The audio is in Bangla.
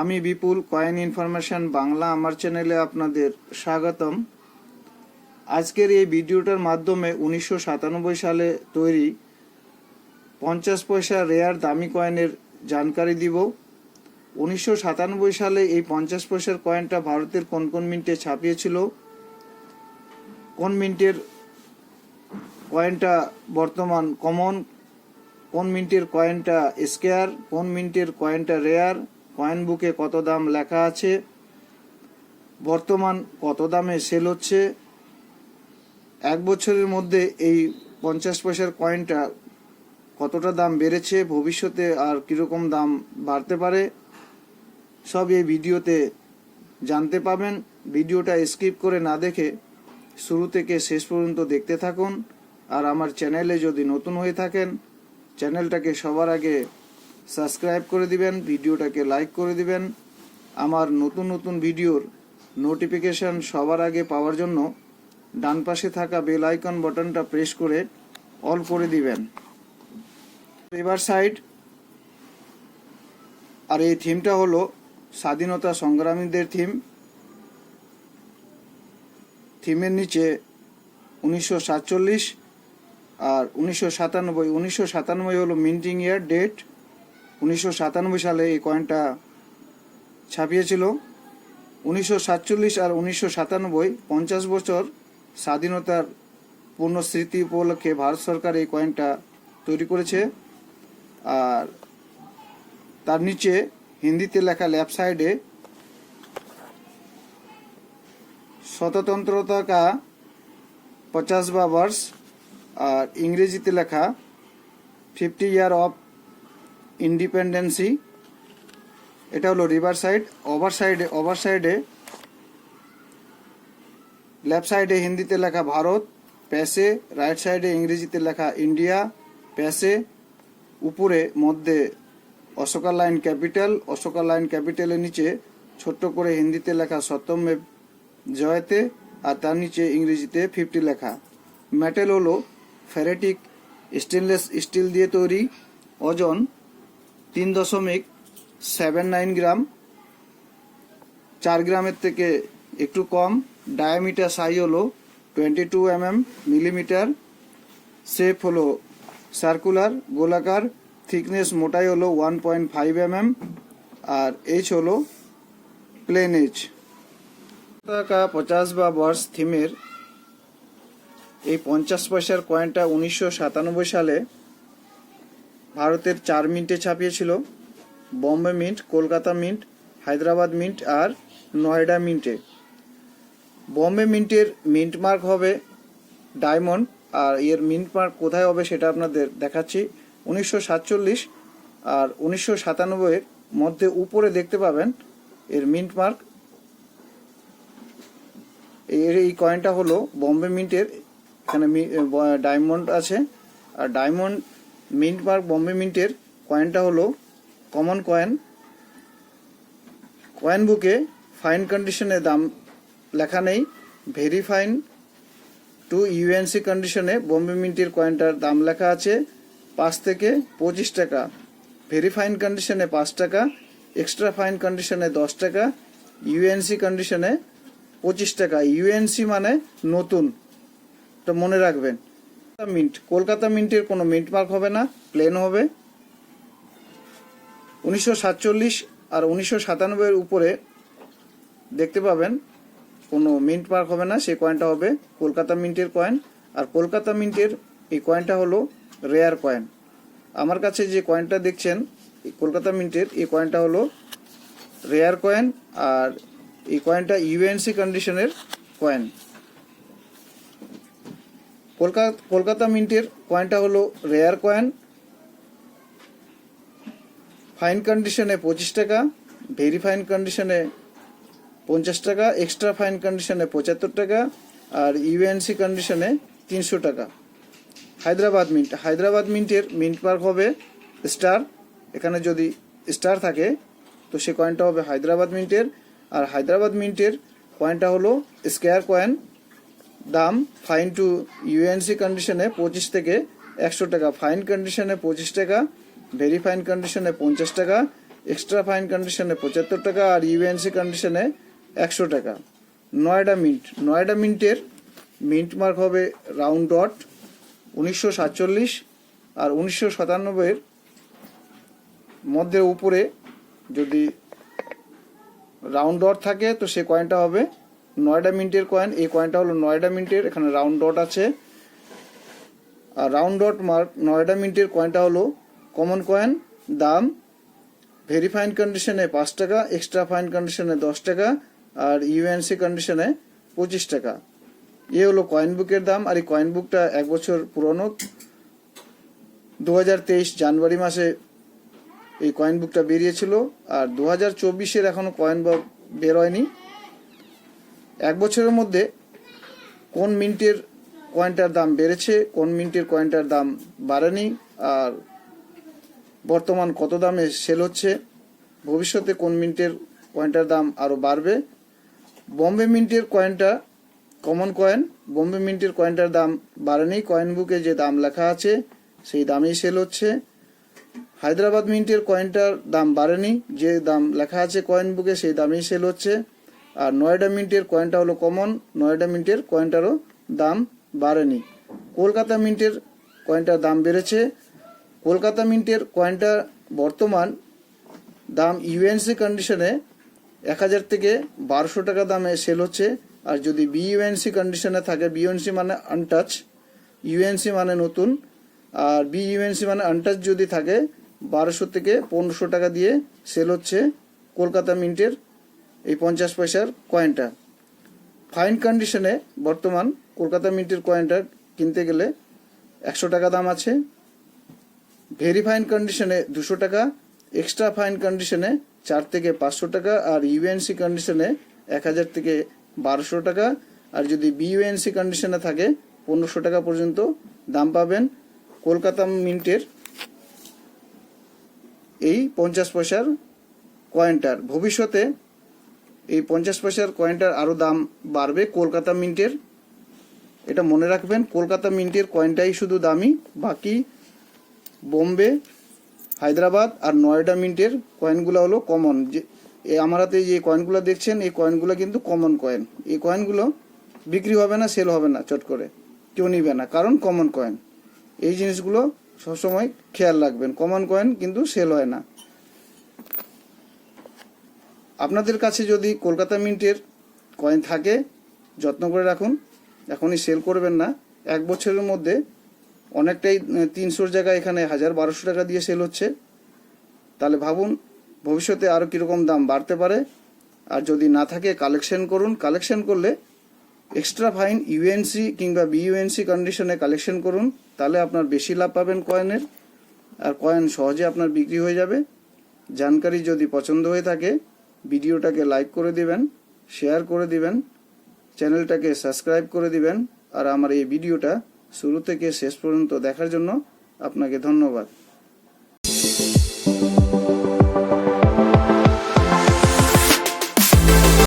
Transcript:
আমি বিপুল কয়েন ইনফরমেশন বাংলা আমার চ্যানেলে আপনাদের স্বাগতম। আজকের এই ভিডিওটার মাধ্যমে উনিশশো সাতানব্বই সালে তৈরি পঞ্চাশ পয়সা রেয়ার দামি কয়েনের জানকারি দিব। উনিশশো সাতানব্বই সালে এই পঞ্চাশ পয়সার কয়েনটা ভারতের কোন কোন মিন্টে ছাপিয়েছিল? কোন মিন্টের কয়েনটা বর্তমান কমন? কোন মিন্টের কয়েনটা স্কেয়ার? কোন মিন্টের কয়েনটা রেয়ার? কয়েন বুকে কত দাম লেখা আছে? বর্তমান কত দামে সেল হচ্ছে? এক বছরের মধ্যে এই পঞ্চাশ পয়সার কয়েনটা কতটা দাম বেড়েছে? ভবিষ্যতে আর কীরকম দাম বাড়তে পারে? সব এই ভিডিওতে জানতে পাবেন। ভিডিওটা স্কিপ করে না দেখে শুরু থেকে শেষ পর্যন্ত দেখতে থাকুন। আর আমার চ্যানেলে যদি নতুন হয়ে থাকেন চ্যানেলটাকে সবার আগে সাবস্ক্রাইব করে দিবেন, ভিডিওটাকে লাইক করে দিবেন। আমার নতুন নতুন ভিডিওর নোটিফিকেশন সবার আগে পাওয়ার জন্য ডান পাশে থাকা বেল আইকন বাটনটা প্রেস করে অল করে দিবেন। এবার সাইড। আর এই থিমটা হলো স্বাধীনতা সংগ্রামীদের থিম। থিমের নিচে উনিশশো সাতচল্লিশ আর উনিশশো সাতানব্বই উনিশশো সাতানব্বই হলো মিন্টিং ইয়ার ডেট। উনিশশো সাতানব্বই সালে এই কয়েনটা ছাপিয়েছিল। উনিশশো সাতচল্লিশ আর উনিশশো সাতানব্বই, পঞ্চাশ বছর স্বাধীনতার পূর্ণ স্মৃতি উপলক্ষে ভারত সরকার এই কয়েনটা তৈরি করেছে। আর তার নিচে হিন্দিতে লেখা লেফট সাইডে স্বতন্ত্রতা কা পচাস বা বার্স আর ইংরেজিতে লেখা ফিফটি ইয়ার অফ ইন্ডিপেন্ডেন্সি এটা হলো রিভার সাইড ওভার সাইডে ওভার সাইডে লেফট সাইডে হিন্দিতে লেখা ভারত প্যাসে রাইট সাইডে ইংরেজিতে লেখা ইন্ডিয়া প্যাসে উপরে, মধ্যে Ashoka lion capital Ashoka lion ক্যাপিটালের নিচে ছোট্ট করে হিন্দিতে লেখা সত্যমেব জয়তে আর তার নিচে ইংরেজিতে ফিফটি লেখা। মেটেল হলো ফেরেটিক স্টেনলেস স্টিল দিয়ে তৈরি ওজন তিন দশমিক সেভেন নাইন গ্রাম, চার গ্রামের থেকে একটু কম ডায়ামিটার সাইজ হলো twenty two M M millimetre shape হলো সার্কুলার গোলাকার থিকনেস মোটাই হলো one point five M M আর এইচ হলো প্লেন এইচ টাকা পঞ্চাশ বা বর্ষ থিমের এই পঞ্চাশ পয়সার কয়েনটা উনিশশো সাতানব্বই সালে ভারতের চার মিন্টে ছাপিয়েছিল Bombay mint, Kolkata mint, Hyderabad mint আর নয়ডা মিন্টে। বম্বে মিন্টের মিন্ট মার্ক হবে ডায়মন্ড আর এর মিন্ট মার্ক কোথায় হবে সেটা আপনাদের দেখাচ্ছি। উনিশশো সাতচল্লিশ আর উনিশশো সাতানব্বইয়ের মধ্যে উপরে দেখতে পাবেন এর মিন্ট মার্ক। এর এই কয়েনটা হলো বম্বে মিন্টের, এখানে ডায়মন্ড আছে। আর ডায়মন্ড মিন্ট মার্ক বম্বে মিন্টের কয়েনটা হলো কমন কয়েন কয়েন বুকে ফাইন কন্ডিশনে দাম লেখা নেই। ভেরি ফাইন টু ইউএনসি কন্ডিশনে বম্বে মিন্টের কয়েনটার দাম লেখা আছে পাঁচ থেকে পঁচিশ টাকা। ভেরি ফাইন কন্ডিশনে পাঁচ টাকা এক্সট্রা ফাইন কন্ডিশনে দশ টাকা ইউএনসি কন্ডিশনে পঁচিশ টাকা। ইউএনসি মানে নতুন। তো মনে রাখবেন মিন্ট, কলকাতা মিন্টের কোনো মিন্ট মার্ক হবে না প্লেন হবে। উনিশশো সাতচল্লিশ আর উনিশশো সাতানব্বইয়ের উপরে দেখতে পাবেন, কোনো মিন্ট মার্ক হবে না, সেই কয়েনটা হবে কলকাতা মিন্টের কয়েন আর কলকাতা মিন্টের এই কয়েনটা হলো রেয়ার কয়েন আমার কাছে যে কয়েনটা দেখছেন কলকাতা মিন্টের, এই কয়েনটা হলো রেয়ার কয়েন আর এই কয়েনটা ইউএনসি কন্ডিশনের কয়েন কলকাতা কলকাতা মিন্টের কয়েনটা হলো রেয়ার কয়েন ফাইন কন্ডিশনে পঁচিশ টাকা ভেরি ফাইন কন্ডিশনে পঞ্চাশ টাকা এক্সট্রা ফাইন কন্ডিশনে পঁচাত্তর টাকা, আর ইউএনসি কন্ডিশনে তিনশো টাকা। হায়দ্রাবাদ মিন্ট, হায়দ্রাবাদ মিন্টের মিন্ট মার্ক হবে স্টার এখানে যদি স্টার থাকে, তো সে কয়েনটা হবে হায়দ্রাবাদ মিন্টের। আর হায়দ্রাবাদ মিন্টের কয়েনটা হলো স্কোয়ার কয়েন দাম ফাইন টু ইউএনসি কন্ডিশনে পঁচিশ থেকে একশো টাকা, ফাইন কন্ডিশনে পঁচিশ টাকা, ভেরি ফাইন কন্ডিশনে পঞ্চাশ টাকা, এক্সট্রা ফাইন কন্ডিশনে পঁচাত্তর টাকা আর ইউএনসি কন্ডিশনে একশো টাকা। নয়ডা মিন্ট, নয়ডা মিন্টের মিন্ট মার্ক হবে রাউন্ড ডট, উনিশশো সাতচল্লিশ আর উনিশশো সাতানব্বইয়ের মধ্যে উপরে যদি রাউন্ড ডট থাকে, তো সে কয়েনটা হবে নয়ডা মিন্টের কয়েন এই কয়েনটা হলো নয়ডা মিন্টের, এখানে রাউন্ড ডট আছে। আর রাউন্ড ডট মার্ক নয়ডা মিন্টের কয়েনটা হলো কমন কয়েন দাম ভেরি ফাইন কন্ডিশনে পাঁচ টাকা এক্সট্রা ফাইন কন্ডিশনে দশ টাকা, আর ইউএনসি কন্ডিশনে পঁচিশ টাকা। এ হলো কয়েন বুকের দাম, আর এই কয়েন বুকটা এক বছর পুরনো। দু হাজার তেইশ জানুয়ারি মাসে এই কয়েন বুকটা বেরিয়েছিল, আর দু হাজার চব্বিশের এখনও কয়েন বুক বের হয়নি। এক বছরের মধ্যে কোন মিন্টের কয়েনটার দাম বেড়েছে, কোন মিন্টের কয়েনটার দাম বাড়েনি, আর বর্তমান কত দামে সেল হচ্ছে, ভবিষ্যতে কোন মিন্টের কয়েনটার দাম আরও বাড়বে? বম্বে মিন্টের কয়েনটা কমন কয়েন বম্বে মিন্টের কয়েনটার দাম বাড়েনি কয়েন বুকে যে দাম লেখা আছে, সেই দামেই সেল হচ্ছে। হায়দ্রাবাদ মিন্টের কয়েনটার দাম বাড়েনি, যে দাম লেখা আছে কয়েন বুকে সেই দামেই সেল হচ্ছে। আর নয়ডা মিন্টের কয়েনটা হলো কমন নয়ডা মিন্টের কয়েনটারও দাম বাড়েনি। কলকাতা মিন্টের কয়েনটার দাম বেড়েছে। কলকাতা মিন্টের কয়েনটা বর্তমান দাম ইউএনসি কন্ডিশনে এক হাজার থেকে বারোশো টাকা দামে সেল হচ্ছে। আর যদি বিইউএনসি কন্ডিশনে থাকে বিইউএনসি মানে আনটাচ ইউএনসি মানে নতুন, আর বিইউএনসি মানে আনটাচ যদি থাকে, বারোশো থেকে পনেরোশো টাকা দিয়ে সেল হচ্ছে কলকাতা মিন্টের এই পঞ্চাশ পয়সার কয়েনটা ফাইন কন্ডিশনে বর্তমান কলকাতা মিন্টের কয়েনটা কিনতে গেলে একশো টাকা দাম আছে। ভেরি ফাইন কন্ডিশনে দুশো টাকা এক্সট্রা ফাইন কন্ডিশনে চার থেকে পাঁচশো টাকা, আর ইউএনসি কন্ডিশনে এক হাজার থেকে বারোশো টাকা। আর যদি বিইউএনসি কন্ডিশনে থাকে, পনেরোশো টাকা পর্যন্ত দাম পাবেন কলকাতা মিন্টের এই পঞ্চাশ পয়সার কয়েনটার ভবিষ্যতে এই পঞ্চাশ পয়সার কয়েনটার আরও দাম বাড়বে কলকাতা মিন্টের এটা মনে রাখবেন, কলকাতা মিন্টের কয়েনটাই শুধু দামি, বাকি বোম্বে, হায়দ্রাবাদ আর নয়ডা মিন্টের কয়েনগুলো হলো কমন যে আমার হাতে যে কয়েনগুলো দেখছেন, এই কয়েনগুলো কিন্তু কমন কয়েন এই কয়েনগুলো বিক্রি হবে না সেল হবে না, চট করে। কেউ নিবে না, কারণ কমন কয়েন এই জিনিসগুলো সবসময় খেয়াল রাখবেন। কমন কয়েন কিন্তু সেল হয় না। আপনাদের কাছে যদি কলকাতা মিন্টের কয়েন থাকে, যত্ন করে রাখুন। এখনই সেল করবেন না। এক বছরের মধ্যে অনেকটাই তিনশোর জায়গায় এখানে হাজার বারোশো টাকা দিয়ে সেল হচ্ছে। তাহলে ভাবুন, ভবিষ্যতে আরও কীরকম দাম বাড়তে পারে। আর যদি না থাকে কালেকশন করুন। কালেকশন করলে এক্সট্রা ফাইন ইউএনসি কিংবা বিইউএনসি কন্ডিশনে কালেকশন করুন। তাহলে আপনার বেশি লাভ পাবেন কয়েনের আর কয়েন সহজে আপনার বিক্রি হয়ে যাবে। জানকারি যদি পছন্দ হয়ে থাকে ভিডিওটাকে লাইক করে দিবেন, শেয়ার করে দিবেন, চ্যানেলটাকে সাবস্ক্রাইব করে দিবেন, আর আমার এই ভিডিওটা শুরু থেকে শেষ পর্যন্ত দেখার জন্য আপনাকে ধন্যবাদ।